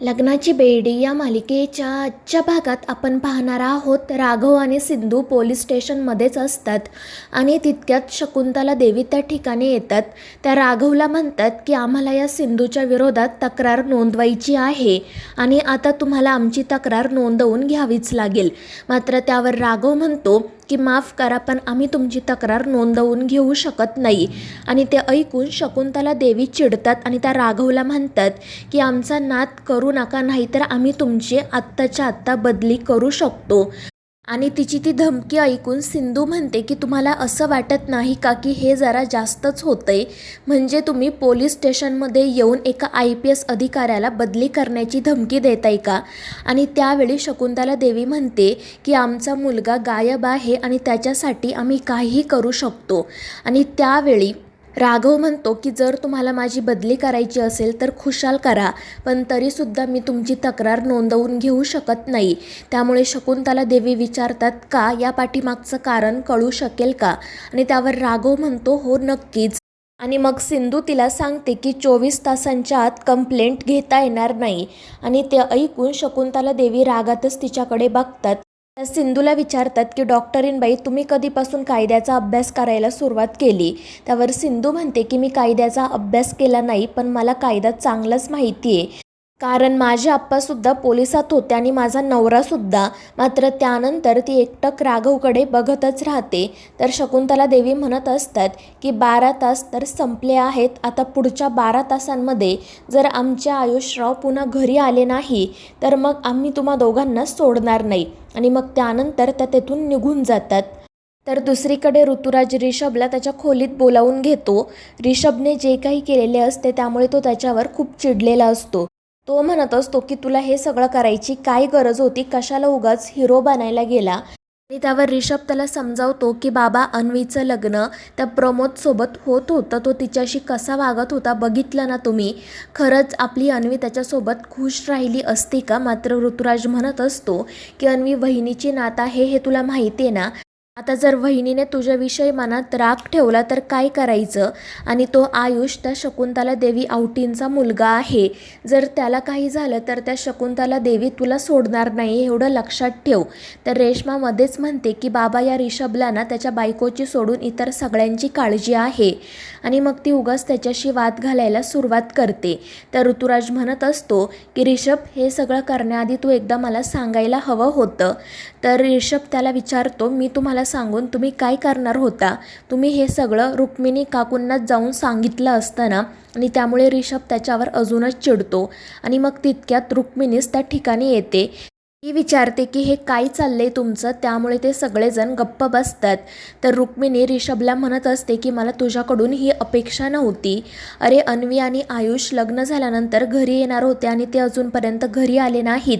लग्नाची बेडी या मालिकेच्या आजच्या भागात आपण पाहणार आहोत. राघव आणि सिंधू पोलीस स्टेशनमध्येच असतात आणि तितक्यात शकुंतला देवी त्या ठिकाणी येतात. त्या राघवला म्हणतात की आम्हाला या सिंधूच्या विरोधात तक्रार नोंदवायची आहे आणि आता तुम्हाला आमची तक्रार नोंदवून घ्यावीच लागेल. मात्र त्यावर राघव म्हणतो की माफ करा पण आम्ही तुमची तक्रार नोंदवून घेऊ शकत नाही. आणि ते ऐकून शकुंतला देवी चिडतात आणि त्या राघवला म्हणतात की आमचा नाद करू नका नाहीतर आम्ही तुमची आत्ताच्या आत्ता बदली करू शकतो. आणि तिची ती धमकी ऐकून सिंधू म्हणते की तुम्हाला असं वाटत नाही का की हे जरा जास्तच होतंय? म्हणजे तुम्ही पोलीस स्टेशनमध्ये येऊन एका आय पी एस अधिकाऱ्याला बदली करण्याची धमकी देताय का? आणि त्यावेळी शकुंतला देवी म्हणते की आमचा मुलगा गायब आहे आणि त्याच्यासाठी आम्ही काहीही करू शकतो. आणि त्यावेळी राघव म्हणतो की जर तुम्हाला माझी बदली करायची असेल तर खुशाल करा पण तरीसुद्धा मी तुमची तक्रार नोंदवून घेऊ शकत नाही. त्यामुळे शकुंतला देवी विचारतात का या पाठीमागचं कारण कळू शकेल का? आणि त्यावर राघव म्हणतो हो नक्कीच. आणि मग सिंधू तिला सांगते की चोवीस तासांच्या आत कंप्लेंट घेता येणार नाही. आणि ते ऐकून शकुंतला देवी रागातच तिच्याकडे बघतात. सिंधूला विचारतात की डॉक्टरीनबाई तुम्ही कधीपासून कायद्याचा अभ्यास करायला सुरुवात केली? त्यावर सिंधू म्हणते की मी कायद्याचा अभ्यास केला नाही पण मला कायदा चांगलाच माहिती आहे कारण माझे आप्पासुद्धा पोलिसात होते आणि माझा नवरासुद्धा. मात्र त्यानंतर ती एकटक राघवकडे बघतच राहते. तर शकुंतला देवी म्हणत असतात की बारा तास तर संपले आहेत. आता पुढच्या बारा तासांमध्ये जर आमचे आयुषराव पुन्हा घरी आले नाही तर मग आम्ही तुम्हा दोघांना सोडणार नाही. आणि मग त्यानंतर त्या तेथून निघून जातात. तर दुसरीकडे ऋतुराज रिषभला त्याच्या खोलीत बोलावून घेतो. रिषभने जे काही केलेले असते त्यामुळे तो त्याच्यावर खूप चिडलेला असतो. तो म्हणत असतो की तुला हे सगळं करायची काय गरज होती? कशाला उगाच हिरो बनायला गेला? आणि त्यावर रिषभ त्याला समजावतो की बाबा अन्वीचं लग्न त्या प्रमोदसोबत होत होतं. तो तिच्याशी कसा वागत होता बघितलं ना तुम्ही? खरंच आपली अन्वी त्याच्यासोबत खुश राहिली असती का? मात्र ऋतुराज म्हणत असतो की अन्वी वहिनीची नाता हे हे तुला माहिती आहे ना? आता जर वहिनीने तुझ्याविषयी मनात राग ठेवला तर काय करायचं? आणि तो आयुष त्या शकुंतला देवी आवटींचा मुलगा आहे. जर त्याला काही झालं तर त्या शकुंतला देवी तुला सोडणार नाही एवढं लक्षात ठेव. तर रेश्मा मध्येच म्हणते की बाबा या रिषभला ना त्याच्या बायकोची सोडून इतर सगळ्यांची काळजी आहे. आणि मग ती उगाच त्याच्याशी वाद घालायला सुरुवात करते. तर ऋतुराज म्हणत असतो की रिषभ हे सगळं करण्याआधी तू एकदा मला सांगायला हवं होतं. तर रिषभ त्याला विचारतो मी तुम्हाला सांगून तुम्ही काय करणार होता? तुम्ही हे सगळं रुक्मिणी काकूंना जाऊन सांगितलं असतं ना आणि त्यामुळे रिषभ त्याच्यावर अजूनच चिडतो. आणि मग तितक्यात रुक्मिणीच त्या ठिकाणी येते. ती विचारते की हे काय चाललंय तुमचं? त्यामुळे ते सगळेजण गप्प बसतात. तर रुक्मिणी रिषभला म्हणत असते की मला तुझ्याकडून ही अपेक्षा नव्हती. अरे अन्वी आणि आयुष लग्न झाल्यानंतर घरी येणार होते आणि ते अजूनपर्यंत घरी आले नाहीत.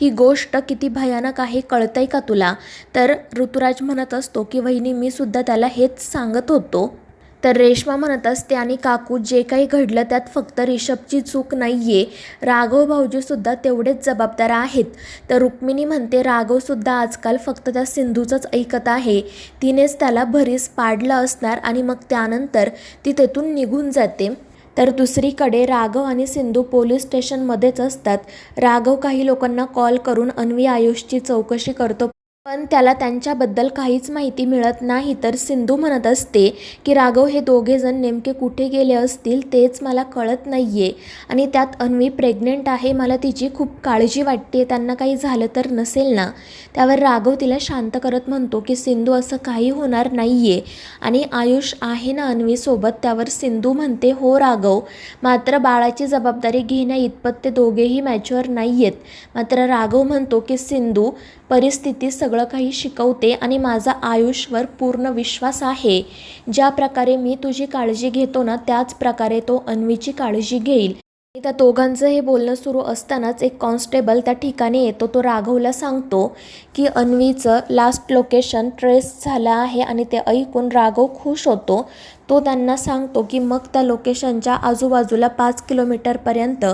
ही गोष्ट किती भयानक आहे कळतंय का तुला? तर ऋतुराज म्हणत असतो की वहिनी मी सुद्धा त्याला हेच सांगत होतो. तर रेश्मा म्हणत असते आणि काकू जे काही घडलं त्यात फक्त रिषभची चूक नाही आहे राघव भाऊजीसुद्धा तेवढेच जबाबदार आहेत. तर रुक्मिणी म्हणते राघवसुद्धा आजकाल फक्त त्या सिंधूचंच ऐकत आहे. तिनेच त्याला भरीस पाडलं असणार आणि मग त्यानंतर ती तेथून निघून जाते. तर दुसरीकडे राघव आणि सिंधू पोलीस स्टेशनमध्येच असतात. राघव काही लोकांना कॉल करून अन्वी आयुषची चौकशी करतो पण त्याला त्यांच्याबद्दल काहीच माहिती मिळत नाही. तर सिंधू म्हणत असते की राघव हे दोघेजण नेमके कुठे गेले असतील तेच मला कळत नाही आहे आणि त्यात अन्वी प्रेग्नेंट आहे. मला तिची खूप काळजी वाटते त्यांना काही झालं तर नसेल ना? त्यावर राघव तिला शांत करत म्हणतो की सिंधू असं काही होणार नाही आहे आणि आयुष आहे ना अन्वीसोबत त्यावर सिंधू म्हणते हो राघव. मात्र बाळाची जबाबदारी घेण्या इतपत ते दोघेही मॅच्युअर नाही आहेत मात्र राघव म्हणतो की सिंधू परिस्थिती सगळं काही शिकवते आणि माझा आयुषवर पूर्ण विश्वास आहे. ज्या प्रकारे मी तुझी काळजी घेतो ना त्याच प्रकारे तो अन्वीची काळजी घेईल. त्या दोघांचं हे बोलणं सुरू असतानाच एक कॉन्स्टेबल त्या ठिकाणी येतो तो राघवला सांगतो की अन्वीचं लास्ट लोकेशन ट्रेस झालं आहे आणि ते ऐकून राघव खुश होतो. तो त्यांना सांगतो की मग त्या लोकेशनच्या आजूबाजूला पाच किलोमीटरपर्यंत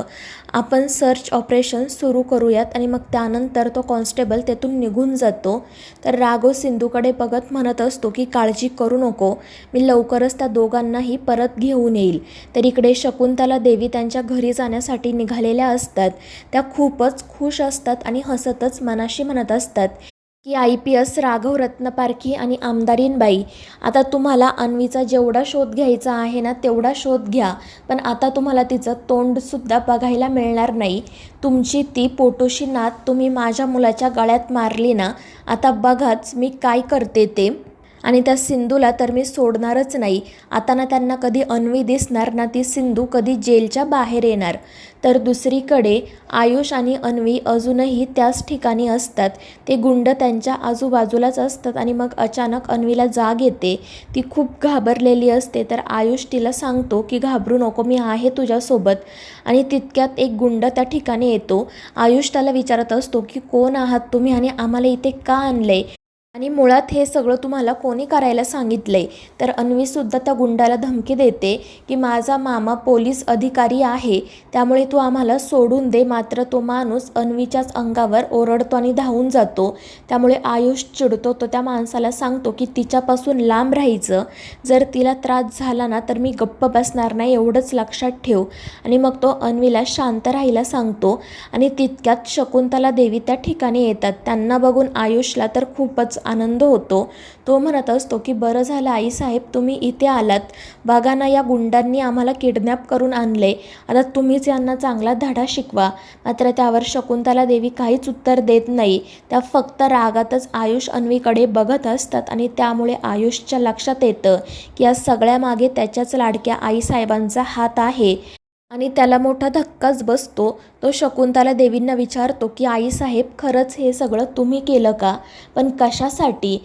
आपण सर्च ऑपरेशन सुरू करूयात आणि मग त्यानंतर तो कॉन्स्टेबल तेथून निघून जातो. तर राघव सिंधूकडे बघत म्हणत असतो की काळजी करू नको मी लवकरच त्या दोघांनाही परत घेऊन येईल. तर इकडे शकुंतला देवी त्यांच्या घरी जाण्यासाठी निघालेल्या असतात. त्या खूपच खुश असतात आणि हसतच मनाशी म्हणत असतात की I P S Raghav Ratnaparkhi आणि आमदारीनबाई आता तुम्हाला अन्वीचा जेवढा शोध घ्यायचा आहे ना तेवढा शोध घ्या. पण आता तुम्हाला तिचं तोंडसुद्धा बघायला मिळणार नाही. तुमची ती पोटोशी नात तुम्ही माझ्या मुलाच्या गळ्यात मारली ना आता बघाच मी काय करते ते. आणि त्या सिंधूला तर मी सोडणारच नाही. आता ना त्यांना कधी अन्वी दिसणार ना ती सिंधू कधी जेलच्या बाहेर येणार. तर दुसरीकडे आयुष आणि अन्वी अजूनही त्याच ठिकाणी असतात. ते गुंड त्यांच्या आजूबाजूलाच असतात आणि मग अचानक अन्वीला जाग येते. ती खूप घाबरलेली असते. तर आयुष तिला सांगतो की घाबरू नको मी आहे तुझ्यासोबत. आणि तितक्यात एक गुंड त्या ठिकाणी येतो. आयुष त्याला विचारत असतो की कोण आहात तुम्ही आणि आम्हाला इथे का आणले आणि मुळात हे सगळं तुम्हाला कोणी करायला सांगितलं आहे तर अन्वीसुद्धा त्या गुंडाला धमकी देते की माझा मामा पोलीस अधिकारी आहे त्यामुळे तू आम्हाला सोडून दे मात्र तो माणूस अन्वीच्याच अंगावर ओरडतो आणि धावून जातो. त्यामुळे आयुष चिडतो तो त्या माणसाला सांगतो की तिच्यापासून लांब राहायचं. जर तिला त्रास झाला ना तर मी गप्प बसणार नाही एवढंच लक्षात ठेव. आणि मग तो अन्वीला शांत राहायला सांगतो आणि तितक्यात शकुंतला देवी त्या ठिकाणी येतात. त्यांना बघून आयुषला तर खूपच आनंद होतो. तो म्हणत असतो की बरं झालं आईसाहेब तुम्ही इथे आलात. बघा ना या गुंडांनी आम्हाला किडनॅप करून आणले. आता तुम्हीच यांना चांगला धडा शिकवा. मात्र त्यावर शकुंतला देवी काहीच उत्तर देत नाही. त्या फक्त रागातच आयुष अन्वीकडे बघत असतात आणि त्यामुळे आयुषच्या लक्षात येतं की या सगळ्यामागे त्याच्याच लाडक्या आईसाहेबांचा हात आहे. आणि त्याला मोठा धक्काच बसतो. तो शकुंतला देवींना विचारतो की आईसाहेब खरंच हे सगळं तुम्ही केलं का? पण कशासाठी?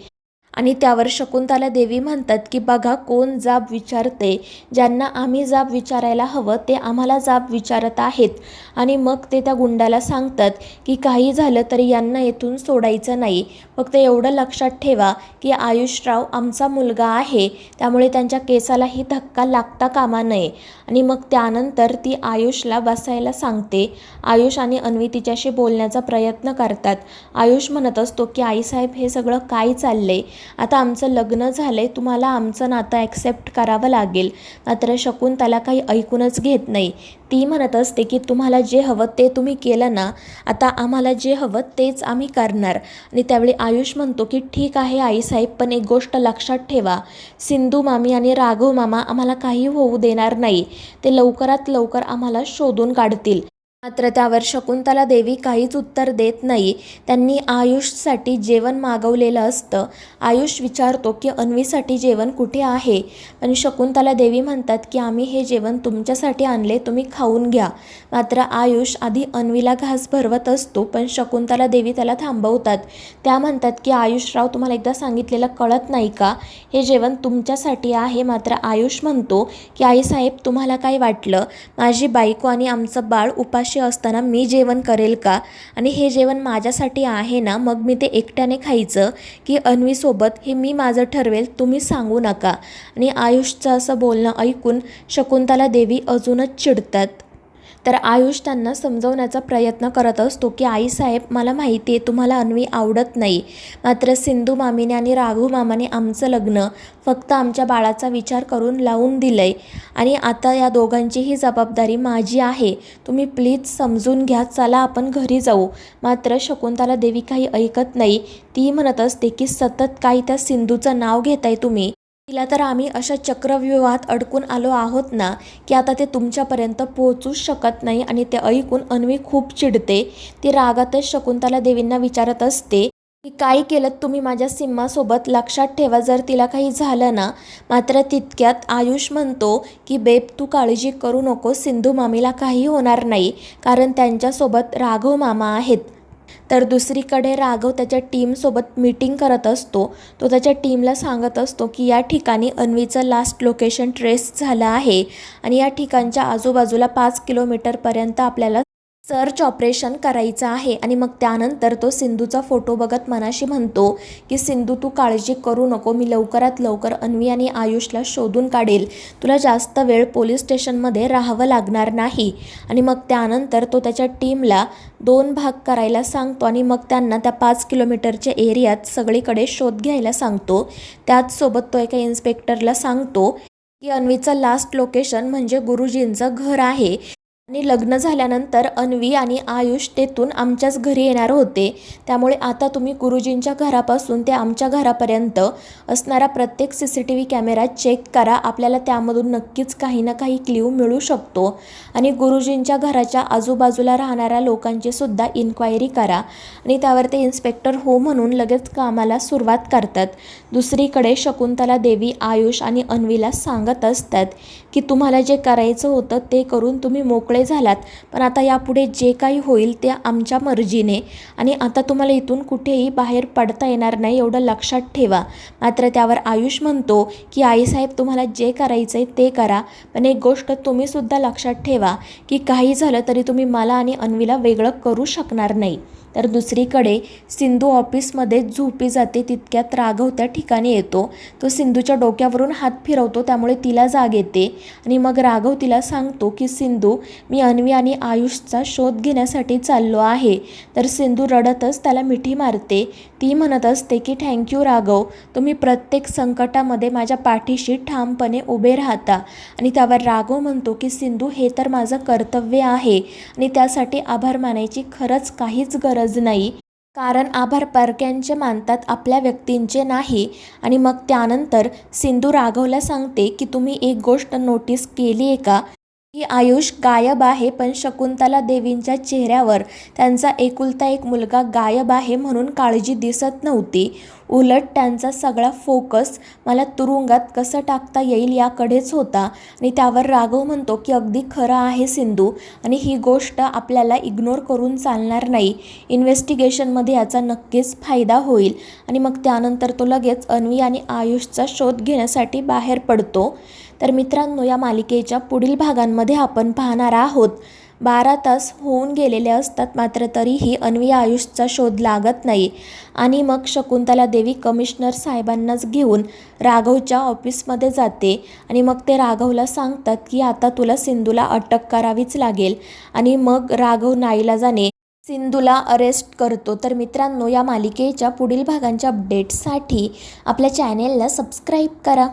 आणि त्यावर शकुंतला देवी म्हणतात की बघा कोण जाब विचारते? ज्यांना आम्ही जाब विचारायला हवं ते आम्हाला जाब विचारत आहेत. आणि मग ते त्या गुंडाला सांगतात की काही झालं तरी यांना येथून सोडायचं नाही. फक्त एवढं लक्षात ठेवा की आयुषराव आमचा मुलगा आहे. त्यामुळे त्यांच्या केसालाही धक्का लागता कामा नये. आणि मग त्यानंतर ती आयुषला बसायला सांगते. आयुष आणि अन्वी तिच्याशी बोलण्याचा प्रयत्न करतात. आयुष म्हणत असतो की आईसाहेब हे सगळं काय चाललंय? आता आमचं लग्न झालंय तुम्हाला आमचं नातं ॲक्सेप्ट करावं लागेल. मात्र शकून त्याला काही ऐकूनच घेत नाही. ती म्हणत असते की तुम्हाला जे हवं ते तुम्ही केलं ना आता आम्हाला जे हवं तेच आम्ही करणार. आणि त्यावेळी आयुष म्हणतो की ठीक आहे आईसाहेब पण एक गोष्ट लक्षात ठेवा. सिंधू मामी आणि राघव मामा आम्हाला काही होऊ देणार नाही. ते लवकरात लवकर आम्हाला शोधून काढतील. मात्र त्यावर शकुंतला देवी काहीच उत्तर देत नाही. त्यांनी आयुषसाठी जेवण मागवलेलं असतं. आयुष विचारतो की अन्वीसाठी जेवण कुठे आहे? पण शकुंतला देवी म्हणतात की आम्ही हे जेवण तुमच्यासाठी आणले तुम्ही खाऊन घ्या. मात्र आयुष आधी अन्वीला घास भरवत असतो पण शकुंतला देवी त्याला थांबवतात. त्या म्हणतात की आयुषराव तुम्हाला एकदा सांगितलेलं कळत नाही का? हे जेवण तुमच्यासाठी आहे. मात्र आयुष म्हणतो की आईसाहेब तुम्हाला काय वाटलं? माझी बायको आणि आमचं बाळ उपाशी असताना मी जेवण करेल का? आणि हे जेवण माझ्यासाठी आहे ना? मग मी ते एकट्याने खायचं? की अन्वीसोबत? हे मी माझं ठरवेल. तुम्ही सांगू नका. आणि आयुषचं असं बोलणं ऐकून शकुंतला देवी अजूनच चिडतात. तर आयुष त्यांना समजवण्याचा प्रयत्न करत असतो की आईसाहेब मला माहिती आहे तुम्हाला अन्वी आवडत नाही. मात्र सिंधू मामीने आणि राघू मामाने आमचं लग्न फक्त आमच्या बाळाचा विचार करून लावून दिलं आहे आणि आता या दोघांचीही जबाबदारी माझी आहे. तुम्ही प्लीज समजून घ्या चला आपण घरी जाऊ मात्र शकुंतला देवी काही ऐकत नाही. ती म्हणत असते की सतत काही त्या सिंधूचं नाव घेताय तुम्ही. तिला तर आम्ही अशा चक्रव्यूहात अडकून आलो आहोत ना की आता ते तुमच्यापर्यंत पोहोचूच शकत नाही आणि ते ऐकून अन्वी खूप चिडते. ती रागातच शकुंतला देवींना विचारत असते की काय केलं तुम्ही माझ्या सिम्मासोबत लक्षात ठेवा जर तिला काही झालं ना मात्र तितक्यात आयुष म्हणतो की बेब तू काळजी करू नको सिंधू मामीला काही होणार नाही कारण त्यांच्यासोबत राघव मामा आहेत. तर दुसरीकडे राघव त्याच्या टीमसोबत मीटिंग करत असतो. तो त्याच्या टीमला सांगत असतो की या ठिकाणी अन्वीचं लास्ट लोकेशन ट्रेस झालं आहे. आणि या ठिकाणच्या आजूबाजूला पाच किलोमीटरपर्यंत आपल्याला सर्च ऑपरेशन करायचं आहे आणि मग त्यानंतर तो सिंधूचा फोटो बघत मनाशी म्हणतो की सिंधू तू काळजी करू नको. मी लवकरात लवकर अन्वी आणि आयुषला शोधून काढेल. तुला जास्त वेळ पोलीस स्टेशनमध्ये राहावं लागणार नाही. आणि मग त्यानंतर तो त्याच्या टीमला दोन भाग करायला सांगतो आणि मग त्यांना त्या पाच किलोमीटरच्या एरियात सगळीकडे शोध घ्यायला सांगतो. त्याचसोबत तो एका इन्स्पेक्टरला सांगतो की अन्वीचं लास्ट लोकेशन म्हणजे गुरुजींचं घर आहे. आणि लग्न झाल्यानंतर अन्वी आणि आयुष तेथून आमच्याच घरी येणार होते. त्यामुळे आता तुम्ही गुरुजींच्या घरापासून ते आमच्या घरापर्यंत असणारा प्रत्येक C C T V camera check करा. आपल्याला त्यामधून नक्कीच काही ना काही क्ल्यू मिळू शकतो. आणि गुरुजींच्या घराच्या आजूबाजूला राहणाऱ्या लोकांची सुद्धा इन्क्वायरी करा. आणि त्यावर ते इन्स्पेक्टर हो म्हणून लगेच कामाला सुरुवात करतात. दुसरीकडे शकुंतला देवी आयुष आणि अन्वीला सांगत असतात की तुम्हाला जे करायचं होतं ते करून तुम्ही मोकळे झालात. पण आता यापुढे जे काही होईल ते आमच्या मर्जीने. आणि आता तुम्हाला इथून कुठेही बाहेर पडता येणार नाही एवढं लक्षात ठेवा. मात्र त्यावर आयुष म्हणतो की आईसाहेब तुम्हाला जे करायचं आहे ते करा. पण एक गोष्ट तुम्हीसुद्धा लक्षात ठेवा की काही झालं तरी तुम्ही मला आणि अन्वीला वेगळं करू शकणार नाही. तर दुसरीकडे सिंधू ऑफिसमध्ये झोपी जाते तितक्यात राघव त्या ठिकाणी येतो. तो सिंधूच्या डोक्यावरून हात फिरवतो त्यामुळे तिला जाग येते. आणि मग राघव तिला सांगतो की सिंधू मी अन्वी आणि आयुषचा शोध घेण्यासाठी चाललो आहे. तर सिंधू रडतच त्याला मिठी मारते. ती म्हणत असते की थँक्यू राघव तुम्ही प्रत्येक संकटामध्ये माझ्या पाठीशी ठामपणे उभे राहता. आणि त्यावर राघव म्हणतो की सिंधू हे तर माझं कर्तव्य आहे. आणि त्यासाठी आभार मानायची खरंच काहीच गरज नाही. कारण आभार परक्यांचे मानतात आपल्या व्यक्तींचे नाही. आणि मग त्यानंतर सिंधू राघवला सांगते की तुम्ही एक गोष्ट नोटीस केली आहे का? की आयुष गायब आहे पण शकुंतला देवींच्या चेहऱ्यावर त्यांचा एकुलता एक मुलगा गायब आहे म्हणून काळजी दिसत नव्हती. उलट त्यांचा सगळा फोकस मला तुरुंगात कसं टाकता येईल याकडेच होता. आणि त्यावर राघव म्हणतो की अगदी खरं आहे सिंधू आणि ही गोष्ट आपल्याला इग्नोर करून चालणार नाही. इन्व्हेस्टिगेशनमध्ये याचा नक्कीच फायदा होईल आणि मग त्यानंतर तो लगेच अन्वी आणि आयुषचा शोध घेण्यासाठी बाहेर पडतो. तर मित्रांनो या मालिकेच्या पुढील भागांमध्ये आपण पाहणार आहोत. बारा तास होऊन गेलेले असतात मात्र तरीही अन्वी आयुषचा शोध लागत नाही. आणि मग शकुंतला देवी कमिशनर साहेबांनाच घेऊन राघवच्या ऑफिसमध्ये जाते आणि मग ते राघवला सांगतात की आता तुला सिंधूला अटक करावीच लागेल. आणि मग राघव नाईला जाणे सिंधूला अरेस्ट करतो. तर मित्रांनो या मालिकेच्या पुढील भागांच्या अपडेट्ससाठी आपल्या चॅनेलला सबस्क्राईब करा.